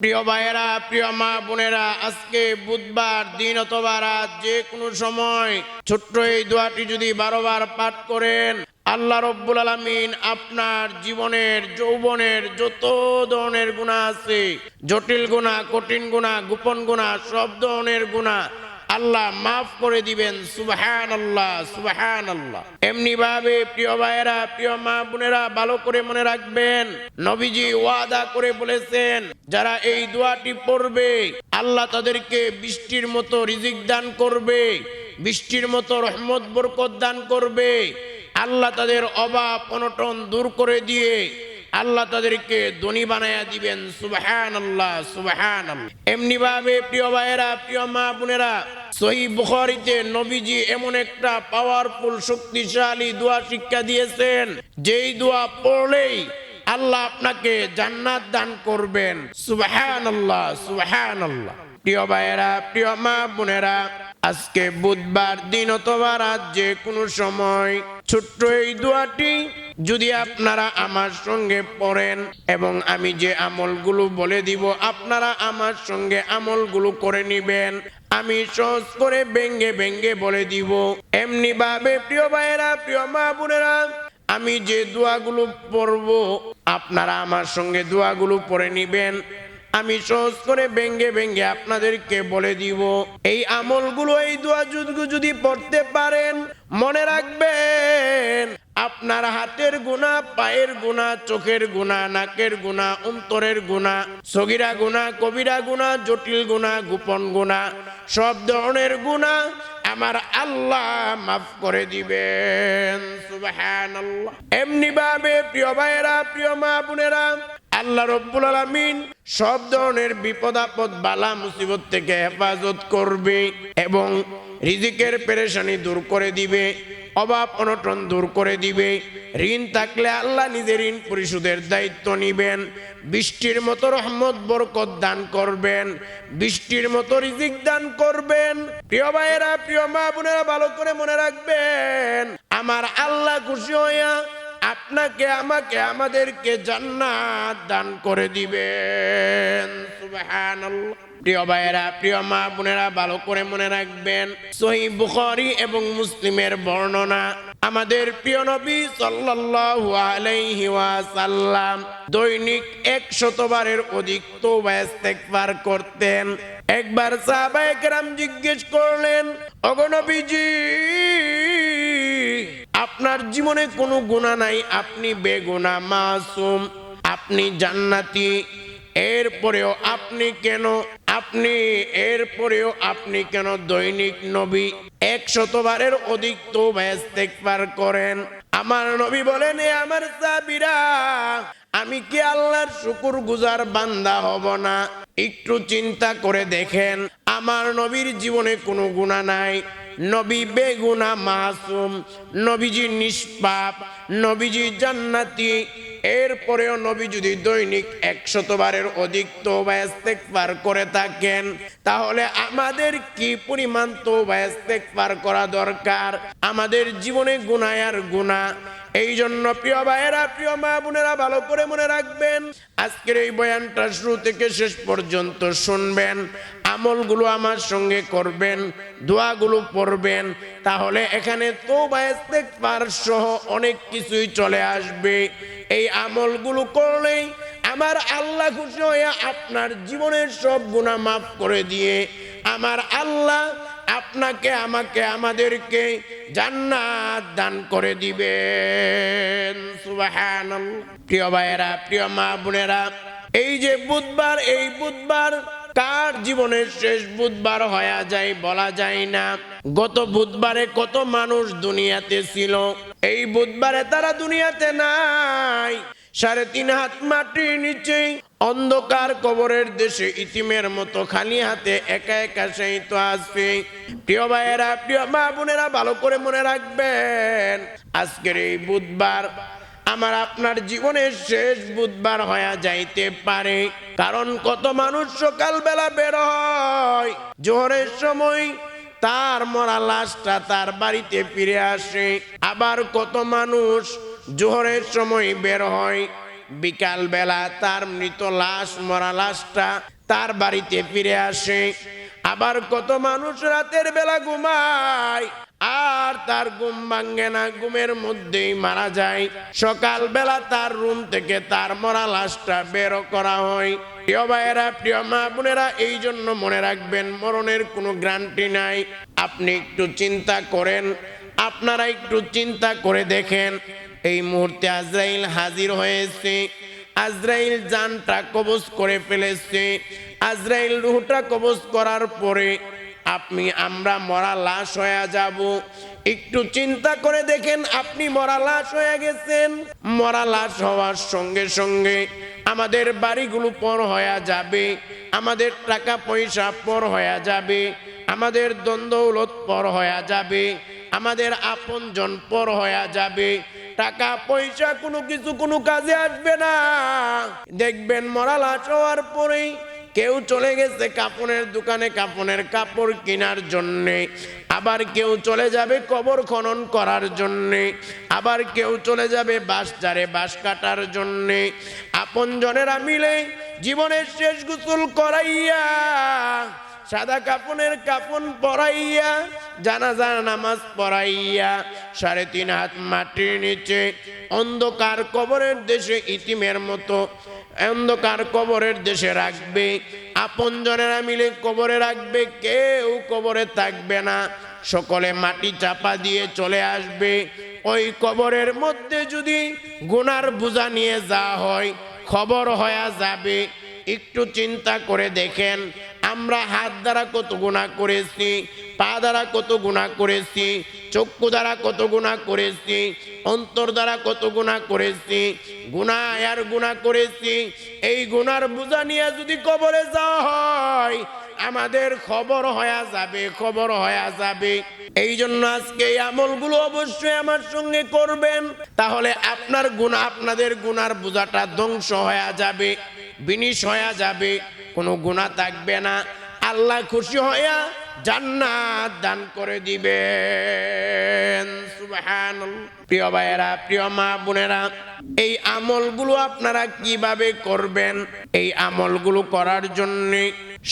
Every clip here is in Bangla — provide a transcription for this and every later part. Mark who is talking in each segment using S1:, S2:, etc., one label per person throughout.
S1: প্রিয় ভাইয়েরা, প্রিয় মা বোনেরা, আজকে বুধবার দিন অথবা রাত যে কোনো সময় ছোট্ট এই দোয়াটি যদি বারোবার পাঠ করেন, আল্লাহ রব্বুল আলমিন আপনার জীবনের, যৌবনের যত ধরনের গুণা আছে, জটিল গুণা কঠিন গুণা গোপন গুণা সব ধরনের গুণা আল্লাহ মাফ করে দিবেন সুবাহান আল্লাহ সুবাহান আল্লাহ এমনি ভাবে প্রিয় ভাইয়েরা, প্রিয় মা বোনেরা, ভালো করে মনে রাখবেন, নবীজি ওয়াদা করে বলেছেন, যারা এই দোয়াটি পড়বে, আল্লাহ তাদেরকে বৃষ্টির মতো রিজিক দান করবে, বৃষ্টির মতো রহমত, বরকত দান করবে, আল্লাহ তাদের অভাব অনটন দূর করে দিয়ে আল্লাহ তাদেরকে ধনী বানায়া দিবেন সুবাহান আল্লাহ সুবাহান এমনি ভাবে প্রিয় ভাইয়েরা, প্রিয় মা বোনেরা, সহি বুখারিতে নবীজি এমন একটা পাওয়ারফুল শক্তিশালী দোয়া শিক্ষা দিয়েছেন, যেই দোয়া পড়লেই আল্লাহ আপনাকে জান্নাত দান করবেন সুবাহান আল্লাহ সুবাহান আল্লাহ প্রিয় ভাইয়েরা, প্রিয় মা বোনেরা, আজকে বুধবার দিন অথবা রাত যে কোনো সময় ছোট্ট এই দোয়াটি যদি আপনারা আমার সঙ্গে পড়েন এবং আমি যে আমলগুলো বলে দিব, আপনারা আমার সঙ্গে আমলগুলো করে নিবেন, আমি সহজ করে ব্যঙ্গে ব্যঙ্গে বলে দিব। এমনি ভাবে প্রিয় ভাইয়েরা, প্রিয় মা বোনেরা, আমি যে দোয়াগুলো পড়ব, আপনারা আমার সঙ্গে দোয়াগুলো পড়ে নিবেন। আমি সহজ করে ব্যঙ্গে ব্যঙ্গে আপনাদেরকে বলে দিব। এই আমলগুলো, এই দোয়া যদি পড়তে পারেন, মনে রাখবেন আপনার হাতের গুণা, পায়ের গুণা, চোখের গুণা, নাকের গুণা, অন্তরের গুণা, সগিরা গুণা, কবিরা গুণা, জটিল গুণা, গোপন গুণা, সব ধরনের গুণা আমার আল্লাহ মাফ করে দিবেন। এমনি ভাবে প্রিয় ভাইয়েরা, প্রিয় মা বোনেরা, আল্লাহ রব্বুল আলামিন সব ধরনের বিপদ আপদ বালা মুসিবত থেকে হেফাজত করবে এবং রিজিকের পেরেশানি দূর করে দিবে, অভাব অনটন দূর করে দিবে। ঋণ থাকলে আল্লাহ নিজের ঋণ পরিশোধের দায়িত্ব নিবেন। বৃষ্টির মতো রহমত বরকত দান করবেন। বৃষ্টির মতো রিজিক দান করবেন। প্রিয় ভাইয়েরা, প্রিয় মা বোনেরা, ভালো করে মনে রাখবেন, আমার আল্লাহ খুশি হইয়া আপনাকে আমাকে আমাদেরকে জান্নাত দান করে দিবেন। সুবহানাল্লাহ। প্রিয় ভাইয়েরা, প্রিয় মা বোনেরা, ভালো করে মনে রাখবেন, সহি বুখারী এবং মুসলিমের বর্ণনা আমাদের প্রিয় নবী সাল্লাল্লাহু আলাইহি ওয়াসাল্লাম দৈনিক এক শতবারের অধিক তওবা ইস্তেগফার করতেন। একবার সাহাবায়ে কেরাম জিজ্ঞেস করলেন অগনবীজি আপনার জীবনে কোনো গুণা নাই, আপনি বেগুনা মাসুম, আপনি জান্নাতি। এরপরেও আপনি কেন, আপনি, এরপরেও আপনি কেন দৈনিক নবী? এক শতবারের অধিক তো পার করেন। আমার নবী বলেন আমার সাবিরা আমি কি আল্লাহর শুকুর গুজার বান্দা হব না? একটু চিন্তা করে দেখেন, আমার নবীর জীবনে কোনো গুণা নাই। নবী বেগুনা মাসুম, নবীজি নিষ্পাপ, নবীজি জান্নাতি। এরপরেও নবী যদি দৈনিক একশতবারের অধিক তোবা পার করে থাকেন, তাহলে আমাদের কি পরিমাণ তোবা পার করা দরকার? আমাদের জীবনে গুনায় আর গুণা এই জন্য প্রিয় ভাইয়েরা, প্রিয় মা বোনেরা, ভালো করে মনে রাখবেন, আজকের এই বয়ানটা শুরু থেকে শেষ পর্যন্ত শুনবেন, আমলগুলো আমার সঙ্গে করবেন, দোয়াগুলো পড়বেন, তাহলে এখানে তো পার সহ অনেক কিছুই চলে আসবে। এই আমলগুলো করলেই আমার আল্লাহ খুশি হয়ে আপনার জীবনের সব গুণা মাফ করে দিয়ে, আমার আল্লাহ আপনাকে, আমাকে, আমাদেরকে জান্নাত দান করে দিবেন। সুবহানাল্লাহ। প্রিয় ভাইয়েরা, প্রিয় মা বোনেরা, এই যে বুধবার, এই বুধবার কার জীবনের শেষ বুধবার হয়ে যায় বলা যায় না। গত বুধবারে কত মানুষ দুনিয়াতে ছিল, এই বুধবারে তারা দুনিয়াতে নাই। সাড়ে তিন হাত মাটির নিচে অন্ধকার কবরের দেশে ইতিমের মতো খালি হাতে একা একা সেই তো আসবে। প্রিয় ভাইয়েরা, প্রিয় মা বোনেরা, ভালো করে মনে রাখবেন, আজকের এই বুধবার আমার আপনার জীবনের শেষ বুধবার হয়ে যাইতে পারে। কারণ কত মানুষ সকালবেলা বের হয়, জোহরের সময় তার মরা লাশটা তার বাড়িতে ফিরে আসে। আবার কত মানুষ জোহরের সময় বের হয় বিকাল বেলা তার মৃত লাশ, মরা লাশটা তার বাড়িতে ফিরে আসে। আবার কত মানুষ রাতের বেলা ঘুমায়, আর তার ঘুম ভাঙ্গে না, ঘুমের মধ্যেই মারা যায়। সকাল বেলা তার রুম থেকে তার মরা লাশটা বের করা হয়। প্রিয় ভাইয়েরা, প্রিয় মা বোনেরা, এই জন্য মনে রাখবেন, মরণের কোনো গ্যারান্টি নাই। আপনি একটু চিন্তা করেন আপনারা একটু চিন্তা করে দেখেন। এই মুহূর্তে আজরাইল হাজির হয়েছে। আজরাইল জানটা কবজ করে ফেলেছে। আজরাইল রুহটা কবজ করার পরে আপনি, আমরা মরা লাশ হয়ে যাব। একটু চিন্তা করে দেখেন, আপনি মরা লাশ হয়ে গেছেন। মরা লাশ হওয়ার সঙ্গে সঙ্গে আমাদের বাড়িগুলো পর হয়ে যাবে। আমাদের টাকা পয়সা পর হয়ে যাবে। আমাদের দ্বন্দ্বলত পর হয়ে যাবে। আমাদের আপনজন পর হয়ে যাবে। টাকা, পয়সা, কোনো কিছু, কোনো কাজে আসবে না। দেখবেন মরা লাশ হওয়ার পরেই কেউ চলে গেছে কাপড়ের দোকানে কাপড়ের কাপড় কেনার জন্যে। আবার কেউ চলে যাবে কবর খনন করার জন্যে। আবার কেউ চলে যাবে বাস চারে বাঁশ কাটার জন্যে। আপন জনেরা মিলে জীবনের শেষ গোসল করাইয়া সাদা কাপনের কাপন পরাইয়া, জানাজার নামাজ পড়াইয়া সাড়ে তিন হাত মাটির নিচে, অন্ধকার কবরের দেশে ইতিমের মতো, অন্ধকার কবরের দেশে রাখবে। আপন জনেরা মিলে কবরে রাখবে, কেউ কবরে থাকবে না। সকলে মাটি চাপা দিয়ে চলে আসবে। ওই কবরের মধ্যে যদি গুনার বোঝা নিয়ে যাওয়া হয়, খবর হয়ে যাবে। একটু চিন্তা করে দেখেন আমরা হাত দ্বারা কত গুণা করেছি, পা দ্বারা কত গুণা করেছি, চক্ষু দ্বারা কত গুণা করেছি, অন্তর দ্বারা কত গুণা করেছি গুণা আর গুণা করেছি। এই গুনার বোঝা নিয়ে যদি কবরে যাওয়া হয়, আমাদের খবর হয়ে যাবে, খবর হয়ে যাবে। এই জন্য আজকে এই আমলগুলো অবশ্যই আমার সঙ্গে করবেন, তাহলে আপনার গুণা আপনাদের গুনার বোঝাটা ধ্বংস হয়ে যাবে। বিনিশ হয়ে যাবে, কোনো গুণা থাকবে না। আল্লাহ খুশি হইয়া জান্নাত দান করে দিবে। প্রিয় ভাইয়েরা, প্রিয় মা বোনেরা, এই আমলগুলো আপনারা কীভাবে করবেন? এই আমলগুলো করার জন্য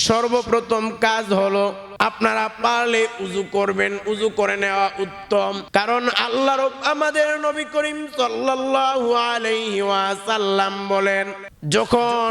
S1: সর্বপ্রথম কাজ হলো আপনারা পারলে উজু করবেন, উজু করে নেওয়া উত্তম। কারণ আল্লাহ আমাদের নবী করিম সাল্লাল্লাহু আলাইহি ওয়াসাল্লাম বলেন, যখন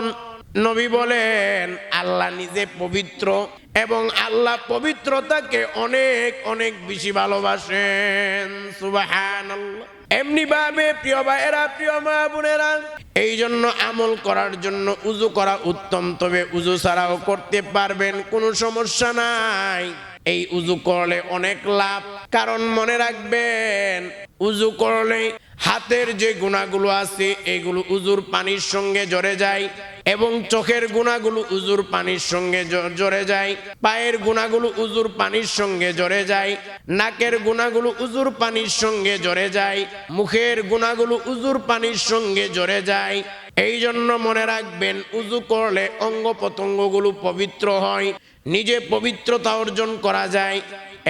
S1: নবী বলেন, আল্লাহ নিজে পবিত্র এবং আল্লাহ পবিত্রতাকে অনেক অনেক বেশি ভালোবাসেন। সুবহানাল্লাহ। এমনি ভাবে প্রিয় ভাইয়েরা, প্রিয় মা বোনেরা এই জন্য আমল করার জন্য উজু করা উত্তম, তবে উজু ছাড়াও করতে পারবেন, কোনো সমস্যা নাই। এই উজু করলে অনেক লাভ। কারণ মনে রাখবেন, উজু করলে হাতের যে গুণাগুলো আছে, এগুলো উজুর পানির সঙ্গে জড়ে যায় এবং চোখের গুণাগুলো উজুর পানির সঙ্গে জড়ে যায়, পায়ের গুণাগুলো উজুর পানির সঙ্গে জড়ে যায়, নাকের গুণাগুলো উজুর পানির সঙ্গে জড়ে যায়, মুখের গুণাগুলো উজুর পানির সঙ্গে জড়ে যায়। এই জন্য মনে রাখবেন, উজু করলে অঙ্গ প্রত্যঙ্গগুলো পবিত্র হয়, নিজে পবিত্রতা অর্জন করা যায়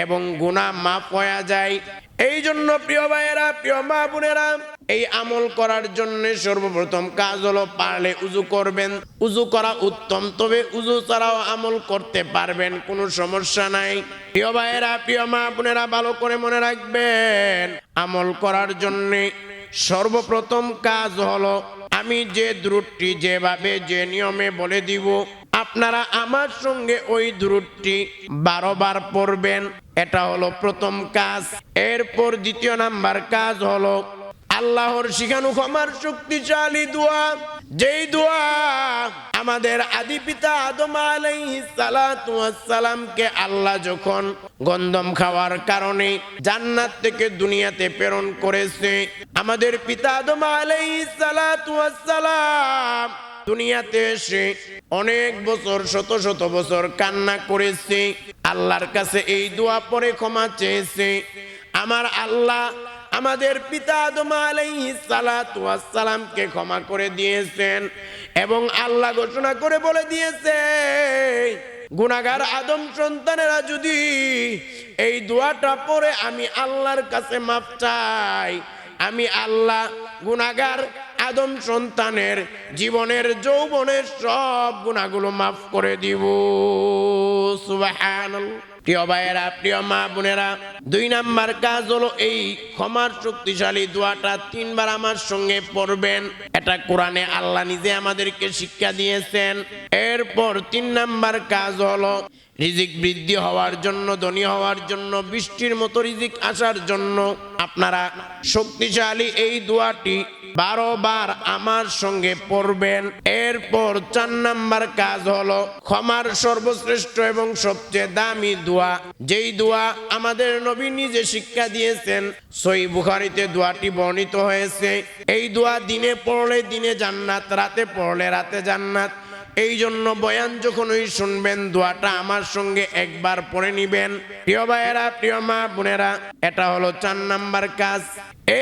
S1: এবং গুণা মাপ হয়ে যায়। এই জন্য প্রিয় ভাইয়েরা, প্রিয় মা বোনেরা, এই আমল করার জন্য সর্বপ্রথম কাজ হলো পারলে উজু করবেন। উজু করা উত্তম, তবে উজু ছাড়াও আমল করতে পারবেন, কোনো সমস্যা নাই। প্রিয় ভাইয়েরা, প্রিয় মা বোনেরা, ভালো করে মনে রাখবেন, আমল করার জন্য সর্বপ্রথম কাজ হলো, আমি যে দ্রুটটি যেভাবে, যে নিয়মে বলে দিব আপনারা আমার সঙ্গে ওই দ্রুটটি বারো বার পড়বেন। এটা হলো প্রথম কাজ। এরপর দ্বিতীয় নাম্বার কাজ হলো আল্লাহর শিখানু ক্ষমার শক্তিশালী দোয়া। যেই দোয়া আমাদের আদি পিতা আদম সালামকে আল্লাহ যখন গন্ধম খাওয়ার কারণে জান্নাত থেকে দুনিয়াতে প্রেরণ করেছে, আমাদের পিতা আদম ওয়াস সালাম দুনিয়াতে এসে অনেক বছর, শত শত বছর কান্না করেছে। আল্লাহর কাছে এই দোয়া পরে ক্ষমা চেয়েছে। আমার আল্লাহ আমাদের পিতা আদম সালামকে ক্ষমা করে দিয়েছেন এবং আল্লাহ ঘোষণা করে বলে দিয়েছে গুনাগার আদম সন্তানেরা যদি এই দোয়াটা পরে আমি আল্লাহর কাছে মাপ চাই। আমি আল্লাহ গুনাগার আদম সন্তানের জীবনের যৌবনের সব গুণাগুলো মাফ করে দিব। সুবহানাল্লাহ প্রিয় ভাইয়েরা, প্রিয় মা বোনেরা, দুই নাম্বার কাজ হলো এই ক্ষমার শক্তিশালী দোয়াটা তিনবার আমার সঙ্গে পড়বেন। এটা কোরআনে আল্লাহ নিজে আমাদেরকে শিক্ষা দিয়েছেন। এরপর তিন নাম্বার কাজ হলো রিজিক বৃদ্ধি হওয়ার জন্য, ধনী হওয়ার জন্য, বৃষ্টির মতো রিজিক আসার জন্য আপনারা শক্তিশালী এই দোয়াটি বারো বার আমার সঙ্গে পড়বেন। এরপর চার নাম্বার কাজ হলো, ক্ষমার সর্বশ্রেষ্ঠ এবং সবচেয়ে দামি দোয়া। যেই দোয়া আমাদের নবী নিজে শিক্ষা দিয়েছেন, সই বুখারিতে দোয়াটি বর্ণিত হয়েছে। এই দোয়া দিনে পড়লে দিনে জান্নাত, রাতে পড়লে রাতে জান্নাত। এই জন্য বয়ান যখনই শুনবেন, দোয়াটা আমার সঙ্গে একবার পড়ে নিবেন। প্রিয় ভাইয়েরা, প্রিয় মা বোনেরা, এটা হলো চার নাম্বার কাজ।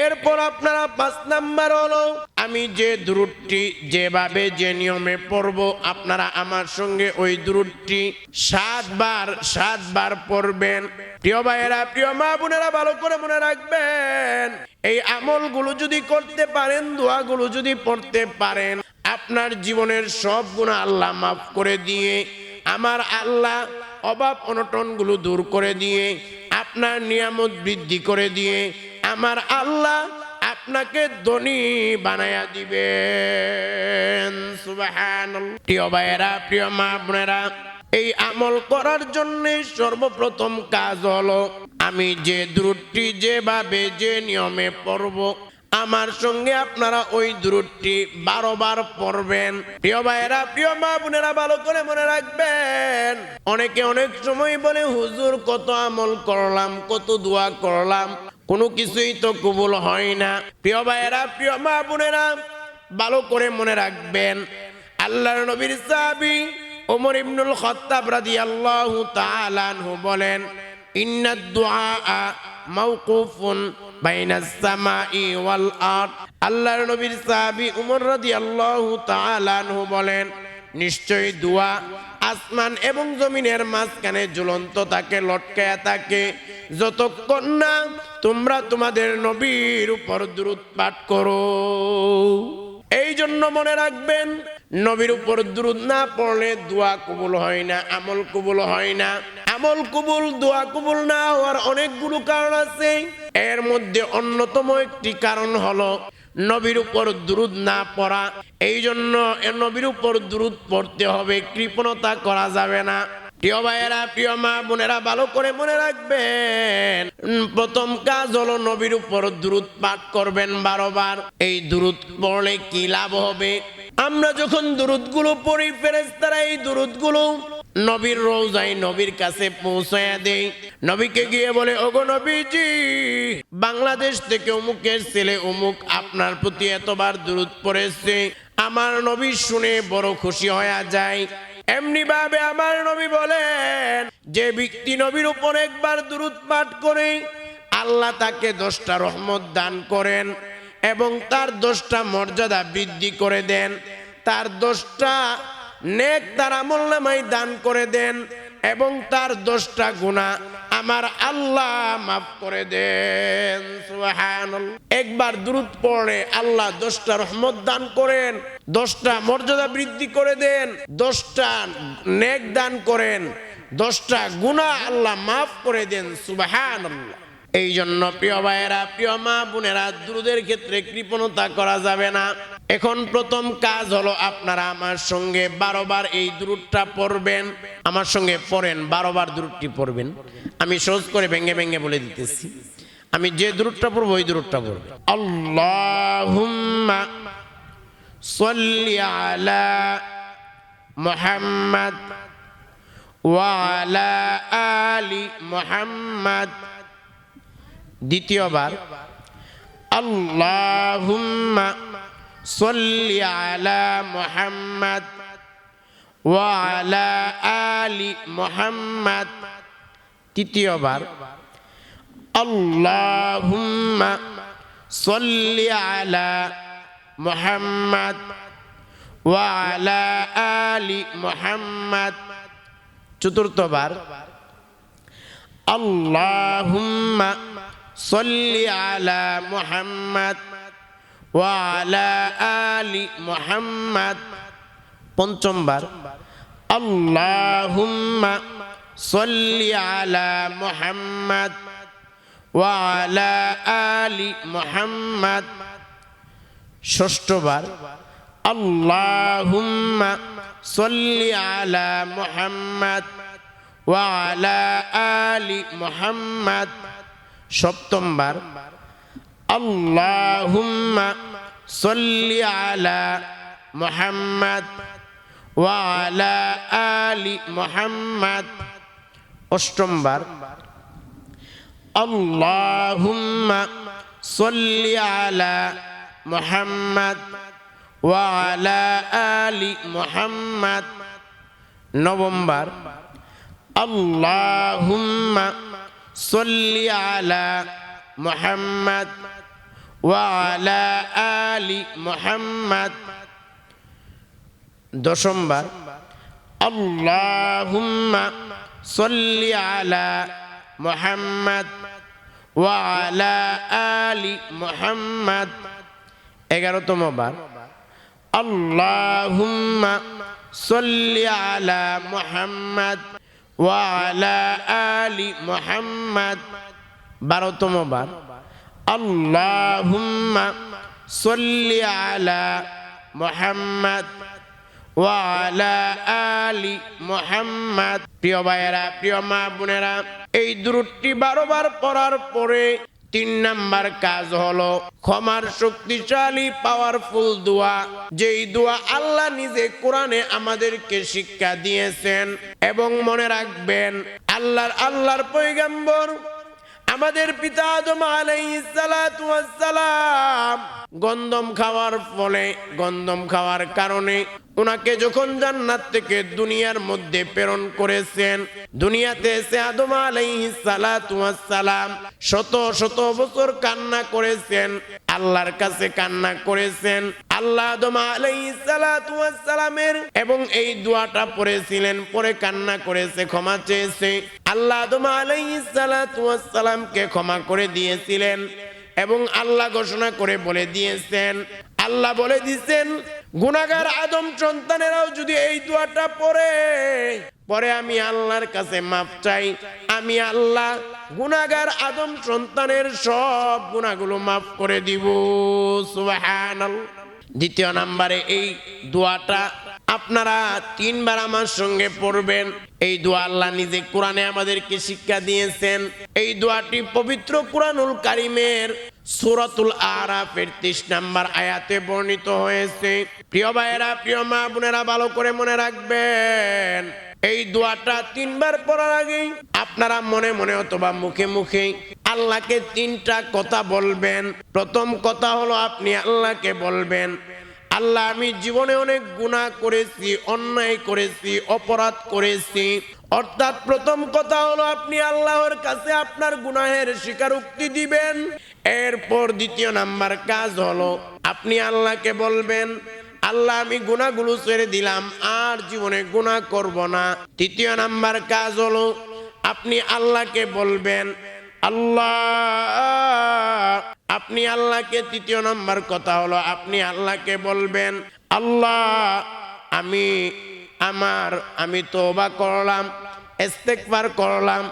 S1: এরপর আপনারা পাঁচ নাম্বার হলো, আমি যে দূরটি যেভাবে যে নিয়মে পড়ব, আপনারা আমার সঙ্গে ওই দূরটি সাতবার সাতবার পড়বেন। প্রিয় ভাইয়েরা, প্রিয় মা বোনেরা, ভালো করে মনে রাখবেন, এই আমলগুলো যদি করতে পারেন, দোয়াগুলো যদি পড়তে পারেন আপনার জীবনের সব গুণা আল্লাহ মাফ করে দিয়ে, আমার আল্লাহ অভাব অনটনগুলো দূর করে দিয়ে, আপনার নিয়ামত বৃদ্ধি করে দিয়ে, আমার আল্লাহ আপনাকে ধনী দিবেন। সুবহানাল্লাহ। প্রিয় ভাইয়েরা, প্রিয় মা বোনেরা, এই আমল করার জন্য সর্বপ্রথম কাজ হলো, আমি যে দ্রুটটি যেভাবে যে নিয়মে পড়ব আমার সঙ্গে আপনারা ওই দূরটি বারো বার পড়বেন। প্রিয় ভাইয়েরা, প্রিয় মা বোনেরা, ভালো করে মনে রাখবেন। অনেকে অনেক সময় বলে, হুজুর, কত আমল করলাম, কত দোয়া করলাম, কোনো কিছুই তো কবুল হয় না। প্রিয় ভাইয়েরা, প্রিয় মা বোনেরা, ভালো করে মনে রাখবেন, আল্লাহর নবীর সাহাবী ওমর ইবনুল খত্তাব রাদিয়াল্লাহু তাআলা আনহু বলেন ইন্নাদ দুআ মাওকুফুন আল্লাহর নবীর সাহাবী উমর রাদিয়াল্লাহু তাআলা আনহু বলেন, নিশ্চয়ই দোয়া আসমান এবং জমিনের মাঝখানে ঝুলন্ত থাকে, লটকায়া থাকে। যতক্ষণ না তোমরা তোমাদের নবীর উপর দূরত পাঠ করো। এই জন্য মনে রাখবেন, নবীর উপর দুরুদ না পড়লে দোয়া কবুল হয় না, আমল কবুল হয় না। আমল কবুল, দোয়া কবুল না হওয়ার অনেকগুলো কারণ আছে। এর মধ্যে অন্যতম একটি কারণ হলো নবীর উপর দুরুদ না পড়া। এই জন্য নবীর উপর দুরুদ পড়তে হবে, কৃপণতা করা যাবে না। প্রিয় ভাইয়েরা, প্রিয় মা বোনেরা, ভালো করে মনে রাখবেন, প্রথম কাজ হলো নবীর উপর দুরুদ পাঠ করবেন বারো বার এই দুরুদ পড়লে কি লাভ হবে? আমরা যখন দুরুদগুলো পড়ি ফেরেস্তারা এই দুরুদগুলো নবীর রোজাই নবীর কাছে পৌঁছায়া দেই। নবীকে গিয়ে বলে, ওগো নবীজি, বাংলাদেশ থেকে অমুকের ছেলে অমুক আপনার প্রতি এতবার দূরত পড়েছে। আমার নবী শুনে বড় খুশি হয়ে যায়। এমনি ভাবে আমার নবী বলেন, যে ব্যক্তি নবীর উপর একবার দূরত পাঠ করে, আল্লাহ তাকে দশটা রহমত দান করেন এবং তার দশটা মর্যাদা বৃদ্ধি করে দেন। তার দশটা নেক তার আমল নামাই দান করে দেন এবং তার দশটা গুণা আমার আল্লাহ মাফ করে দেন। একবার দূরত পড়ে আল্লাহ দশটা রহমত দান করেন, দশটা মর্যাদা বৃদ্ধি করে দেন, দশটা নেক দান করেন, দশটা গুণা আল্লাহ মাফ করে দেন। সুবহানাল্লাহ। এই জন্য প্রিয় ভাইয়েরা, প্রিয় মা বোনেরা, দ্রুদের ক্ষেত্রে কৃপণতা করা যাবে না। এখন প্রথম কাজ হলো আপনারা আমার সঙ্গে বারোবার এই দূরটা পড়বেন। আমার সঙ্গে পড়েন, বারোবার দূরটি পড়বেন। আমি সহজ করে ভেঙ্গে ভেঙ্গে বলে দিতেছি। আমি যে দূরটা পড়ব, ওই দূরটা পড়ব। আল্লাহুম্মা মুহাম্মদ ওয়ালা আলি মুহাম্মদ। দ্বিতীয়বার, আল্লাহুম্মা সাল্লি আলা মুহাম্মদ ওয়ালা আলি মুহাম্মদ তৃতীয়বার আল্লাহুম্মা সাল্লি আলা মুহাম্মদ ওয়ালা আলি মুহাম্মদ চতুর্থবার اللهم صل على محمد আলি মোহাম্মদ পঞ্চমবার আল্লাহ মোহাম্মদ আলি মোহাম্মদ। ষষ্ঠবার আল্লাহুম্মা আলা মোহাম্মদ ওয়ালা আলি মোহাম্মদ। সপ্তমবার اللهم صل على محمد وعلى آل محمد অষ্টমবার اللهم صل على محمد وعلى آل محمد নভেম্বর اللهم صل على محمد وعلى آل محمد দশমবার اللهم صل على محمد وعلى آل محمد এগারোতম বার اللهم صل على محمد وعلى آل محمد বারোতম বার। আল্লাহুম্মা সল্লি আলা ওয়ালা আলি মোহাম্মদ। প্রিয় ভাইয়েরা, প্রিয় এই দূরটি বারোবার পড়ার পরে তিন নাম্বার কাজ হলো ক্ষমার শক্তিশালী পাওয়ারফুল দোয়া। যেই দোয়া আল্লাহ নিজে কোরআনে আমাদেরকে শিক্ষা দিয়েছেন এবং মনে রাখবেন, আল্লাহর আল্লাহর পৈগাম্বর আমাদের পিতা আদম আলাইসালাম গন্ধম খাওয়ার ফলে গন্ধম খাওয়ার কারণে ওনাকে যখন জান্নাত থেকে দুনিয়ার মধ্যে প্রেরণ করেছেন, দুনিয়াতে এসে আদম সালাম শত শত বছর কান্না করেছেন, আল্লাহর কাছে কান্না করেছেন। আল্লাহ আদম সালামের এবং এই দোয়াটা পড়েছিলেন, পরে কান্না করেছে, ক্ষমা চেয়েছে। আল্লাহ আদম সালামকে ক্ষমা করে দিয়েছিলেন এবং আল্লাহ ঘোষণা করে বলে দিয়েছেন। আল্লাহ বলে দিয়েছেন গুনাগার আদম সন্তানেরাও যদি এই দোয়াটা পরে পরে আমি আল্লাহর কাছে মাপ চাই। আমি আল্লাহ গুনাগার আদম সন্তানের সব গুণাগুলো মাফ করে দিব। সুবহানাল্লাহ। দ্বিতীয় নাম্বারে এই দোয়াটা আপনারা তিনবার আমার সঙ্গে পড়বেন। এই দোয়া আল্লাহ নিজে কোরআনে আমাদেরকে শিক্ষা দিয়েছেন। এই দোয়াটি পবিত্র কোরআনুল কারিমের সুরাতুল আরাফের তেইশ নাম্বার আয়াতে বর্ণিত হয়েছে। প্রিয় ভাইয়েরা, প্রিয় মা বোনেরা, ভালো করে মনে রাখবেন, এই দোয়াটা তিনবার পড়ার আগেই আপনারা মনে মনে অথবা মুখে মুখে আল্লাহকে তিনটা কথা বলবেন। প্রথম কথা হলো আপনি আল্লাহকে বলবেন আল্লাহ, আমি জীবনে অনেক গুনাহ করেছি, অন্যায় করেছি, অপরাধ করেছি। অর্থাৎ প্রথম কথা হলো, আপনি আল্লাহর কাছে আপনার গুনাহের স্বীকারোক্তি দিবেন। এরপর দ্বিতীয় নাম্বার কাজ হলো, আপনি আল্লাহকে বলবেন, আল্লাহ, আমি গুণাগুলো ছেড়ে দিলাম, আর জীবনে গুনাহ করব না। তৃতীয় নাম্বার কাজ হলো, আপনি আল্লাহকে বলবেন আল্লাহ, আপনি আল্লাহকে তৃতীয় নম্বর কথা হলো, আপনি আল্লাহকে বলবেন, আল্লাহ, আমি আমার, আমি তোবা করলাম ইস্তেকবার করলাম,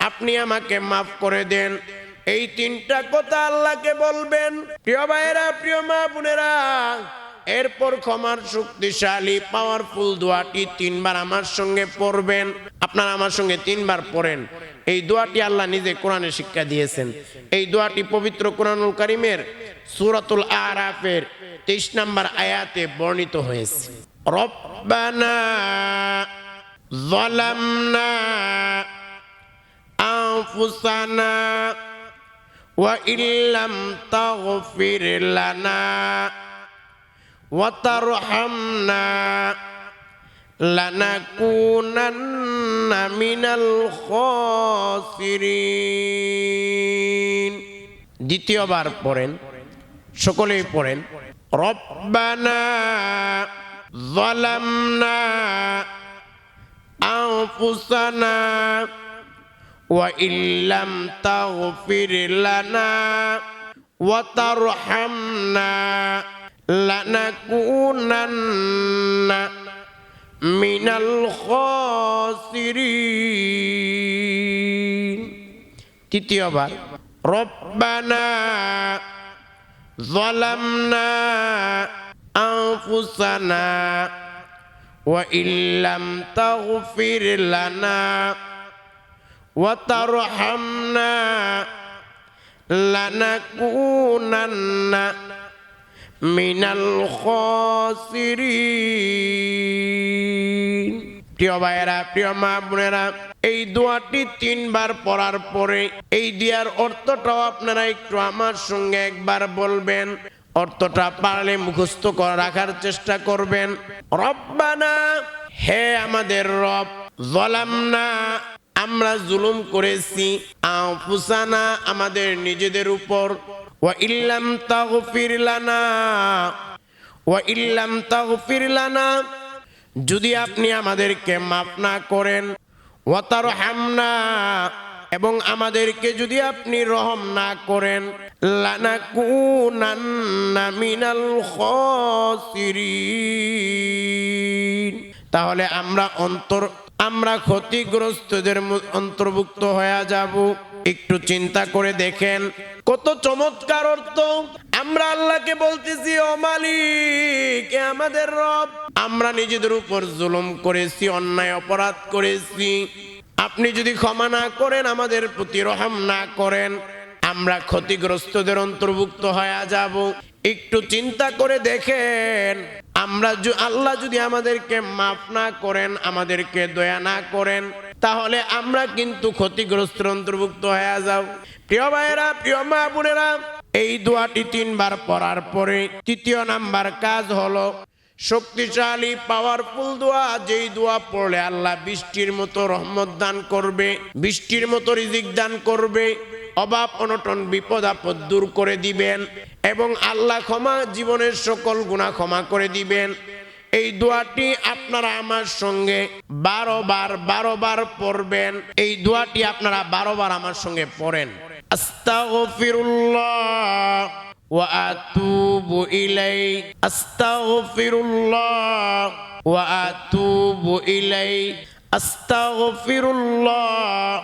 S1: আপনি আমাকে মাফ করে দেন। এই তিনটা কথা আল্লাহকে বলবেন। প্রিয় ভাইয়েরা, প্রিয় মা বোনেরা, এরপর ক্ষমার শক্তিশালী পাওয়ারফুল দোয়াটি তিনবার আমার সঙ্গে পড়বেন। আপনারা আমার সঙ্গে তিনবার পড়েন। এই দোয়াটি আল্লাহ নিজে কোরআনে শিক্ষা দিয়েছেন এই দোয়াটি পবিত্র কোরআনুল করিমের সুরাতুল আরাফের তেইশ নম্বর আয়াতে বর্ণিত হয়েছে রব্বানা ظلمنا أنفسنا وإن لم تغفر لنا وترحمنا لنكونن من الخاسرين দ্বিতীয়বার পড়েন সকলেই পড়েন রব্বানা ظلمنا أنفسنا وإن لم تغفر لنا وترحمنا لنكونن من الخاسرين. تتيبر ربنا ظلمنا أنفسنا وإن لم تغفر لنا وترحمنا لنكونن মিনাল খসিরিন। প্রিয় ভাইয়েরা, প্রিয় মা বোনেরা, এই দোয়াটি তিনবার পড়ার পরে এই দিয়ার অর্থটাও আপনারা একটু আমার সঙ্গে একবার বলবেন। অর্থটা পারলে মুখস্থ রাখার চেষ্টা করবেন। রব্বানা, হে আমাদের রব জলাম না আমরা জুলুম করেছি। আফুসানা, আমাদের নিজেদের উপর। ওয়া ইল্লাম তাগফির লানা ওয়া ইল্লাম তাগফির লানা যদি আপনি আমাদেরকে মাফ না করেন ওয়াতার হামনা এবং আমাদেরকে যদি আপনি রহম না করেন মিনাল তাহলে আমরা অন্তর আমরা ক্ষতিগ্রস্তদের অন্তর্ভুক্ত হয়ে যাব। একটু চিন্তা করে দেখেন। কত চমৎকার অর্থ। আমরা আল্লাহকে বলতেছি, ও মালিক আমাদের রব। আমরা নিজেদের উপর জুলুম করেছি, অন্যায় অপরাধ করেছি। আপনি যদি ক্ষমা না করেন, আমাদের প্রতি রহম না করেন, আমরা ক্ষতিগ্রস্তদের অন্তর্ভুক্ত হয়ে যাব। একটু চিন্তা করে দেখেন। আমরা আল্লাহ যদি আমাদেরকে মাফ না করেন, আমাদেরকে দয়া না করেন, তাহলে আমরা কিন্তু ক্ষতিগ্রস্ত অন্তর্ভুক্ত হয়ে যাও। প্রিয় ভাইয়েরা, প্রিয় মা বোনেরা, এই দোয়াটি তিনবার পড়ার পরে তৃতীয় নাম্বার কাজ হলো, শক্তিশালী পাওয়ারফুল দোয়া, যেই দোয়া পড়লে আল্লাহ বৃষ্টির মতো রহমত দান করবে, বৃষ্টির মতো রিজিক দান করবে অভাব অনটন বিপদ আপদ দূর করে দিবেন এবং আল্লাহ ক্ষমা জীবনের সকল গুণা ক্ষমা করে দিবেন এই দোয়াটি আপনারা আমার সঙ্গে বারো বার বারো বার পড়বেন এই দোয়াটি আপনারা বারো বার আমার সঙ্গে পড়েন আস্তাগফিরুল্লাহ وأتوب إليه أستغفر الله وأتوب إليه أستغفر الله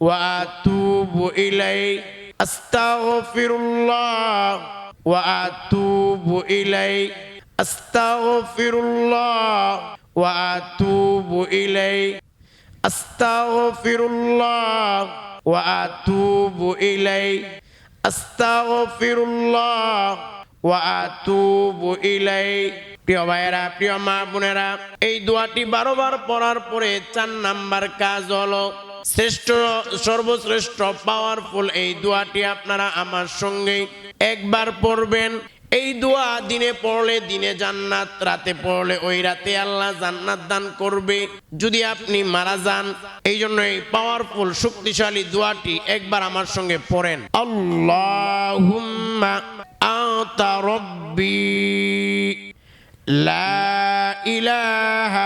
S1: وأتوب إليه أستغفر الله وأتوب إليه أستغفر الله وأتوب إليه أستغفر الله وأتوب إليه أستغفر الله وأتوب إليه প্রিয় ভাইয়েরা প্রিয় মা বোনেরা এই দোয়াটি বারো বার পড়ার পরে চার নাম্বার কাজ হলো শ্রেষ্ঠ, সর্বশ্রেষ্ঠ পাওয়ারফুল এই দোয়াটি আপনারা আমার সঙ্গে একবার পড়বেন। এই দোয়া দিনে পড়লে দিনে জান্নাত, রাতে পড়লে ওই রাতে আল্লাহ জান্নাত দান করবে। যদি আপনি মারা যান, এই জন্য এই পাওয়ারফুল শক্তিশালী দোয়াটি একবার আমার সঙ্গে পড়েন। আল্লাহ লা ইলাহা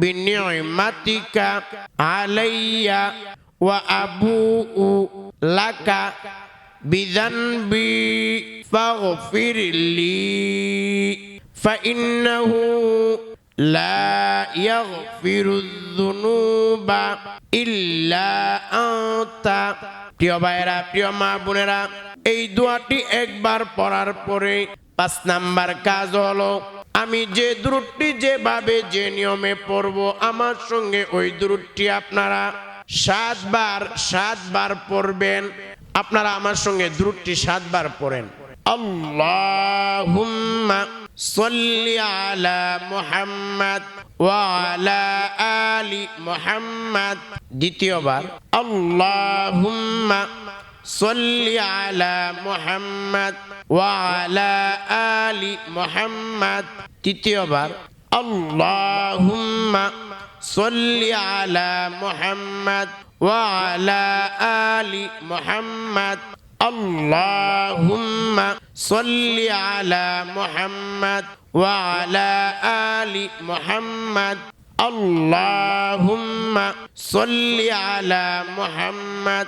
S1: বিনিয়মাতিকা আলাইয়া ওয়া আবুউ লাকা বিজানবি ফাগফিরলি ফাইন্নাহু লা ইয়াগফিরু যুনুবা ইল্লা আনতা প্রিয় ভাইরা প্রিয় মা বোনেরা, এই দোয়াটি একবার পড়ার পরে পাঁচ নাম্বার কাজ হলো আমি যে দূরটি যেভাবে যে নিয়মে পড়ব, আমার সঙ্গে ওই দূরটি আপনারা সাতবার সাতবার পড়বেন। আপনারা আমার সঙ্গে দূরটি সাতবার পড়েন। আলা দ্বিতীয়বার, আল্লাহুম্মা সাল্লি আলা মুহাম্মাদ ওয়া আলা আলি মুহাম্মাদ তৃতীয়বার আল্লাহুম্মা সাল্লি আলা মুহাম্মাদ ওয়া আলা আলি মুহাম্মাদ اللهم صل على محمد وعلى آل محمد اللهم صل على محمد